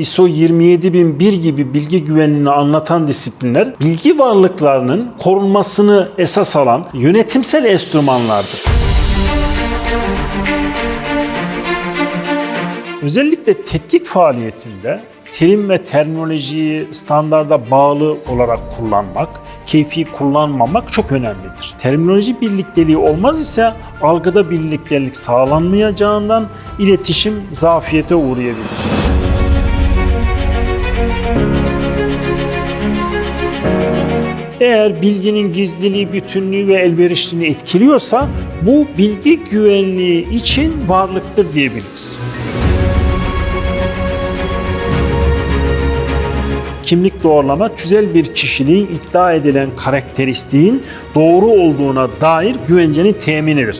ISO 27001 gibi bilgi güvenliğini anlatan disiplinler bilgi varlıklarının korunmasını esas alan yönetimsel enstrümanlardır. Özellikle tetkik faaliyetinde terim ve terminolojiyi standarda bağlı olarak kullanmak, keyfi kullanmamak çok önemlidir. Terminoloji birlikteliği olmaz ise algıda birliktelik sağlanmayacağından iletişim zafiyete uğrayabilir. Eğer bilginin gizliliği, bütünlüğü ve elverişliliğini etkiliyorsa bu bilgi güvenliği için varlıktır diyebiliriz. Kimlik doğrulama tüzel bir kişiliğin iddia edilen karakteristiğin doğru olduğuna dair güvencenin teminidir.